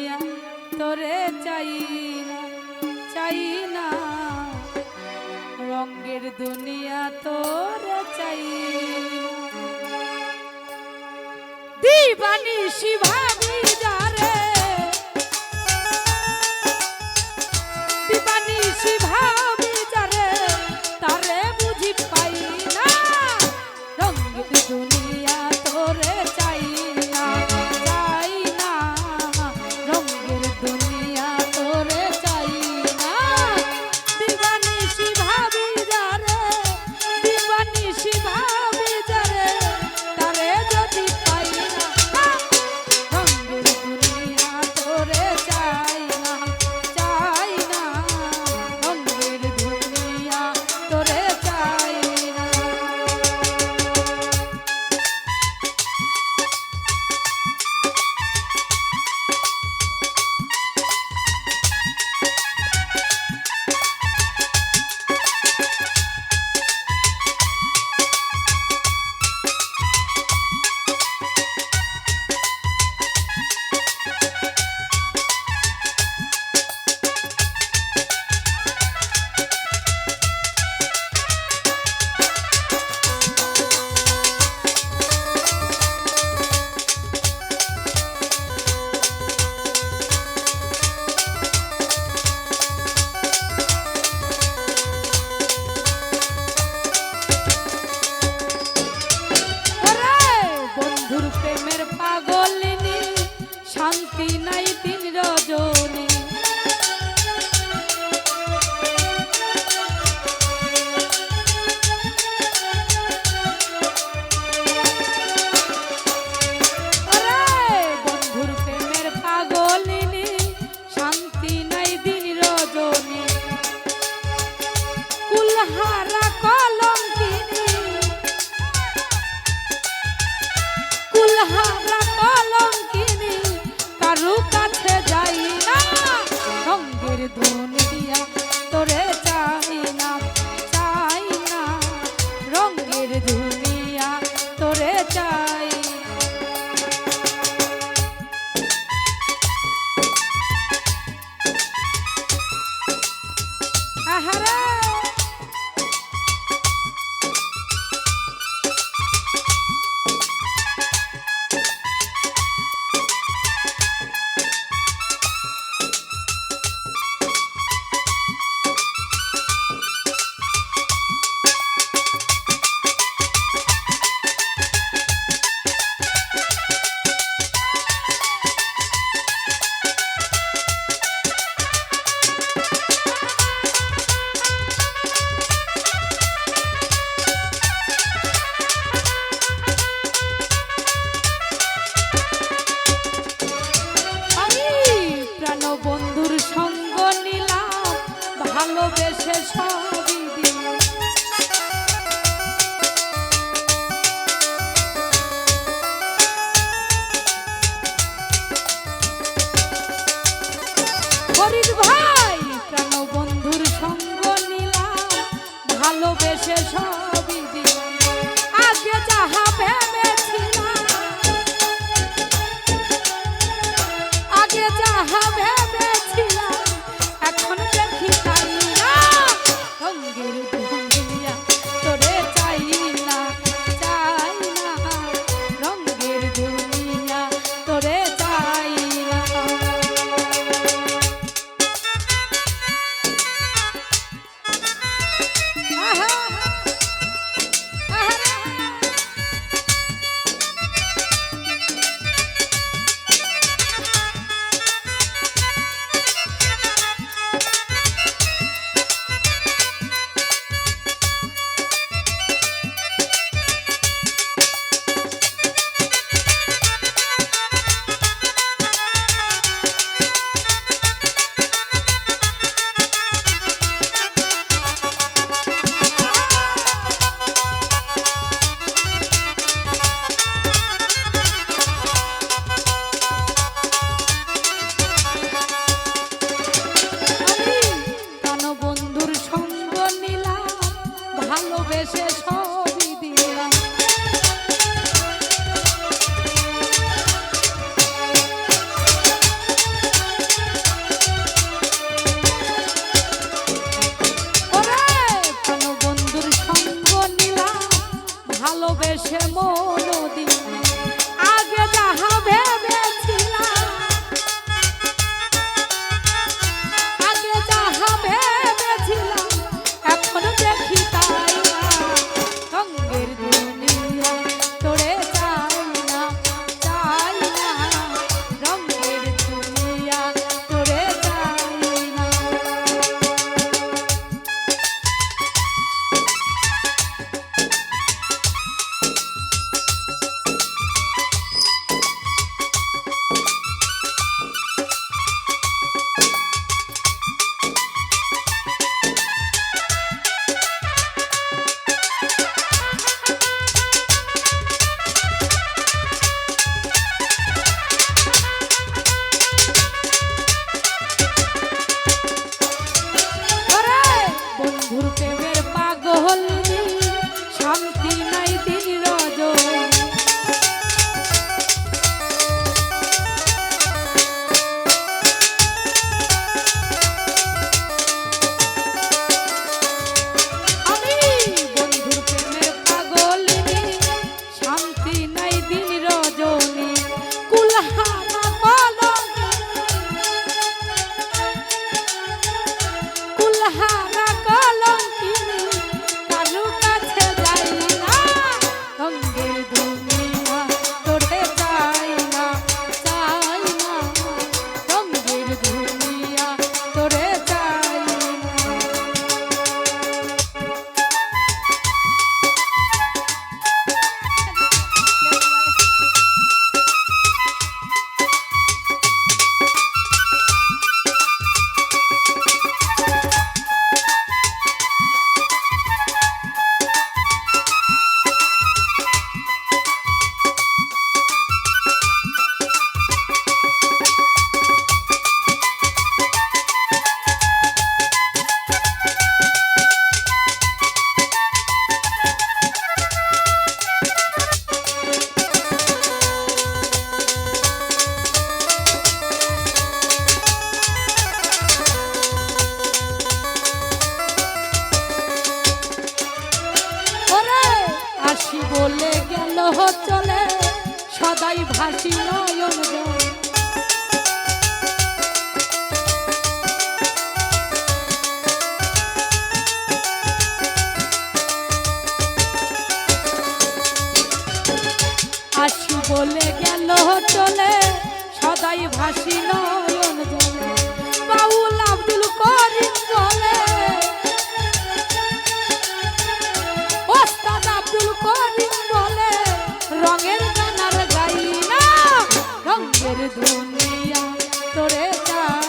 হইয়া তোরে চাই না চাই না। রঙ্গের দুনিয়া তোরে চাই। দিবানি শিভাবি যারে। দিবানি শিভা hold. ভাসি বলে গেল চলে সদাই ভাসি নয়ন আসি বলে গেল চলে সদাই ভাসি নয়ন বাউল আব্দুল করিম চলে শুনিয়া তোরে যা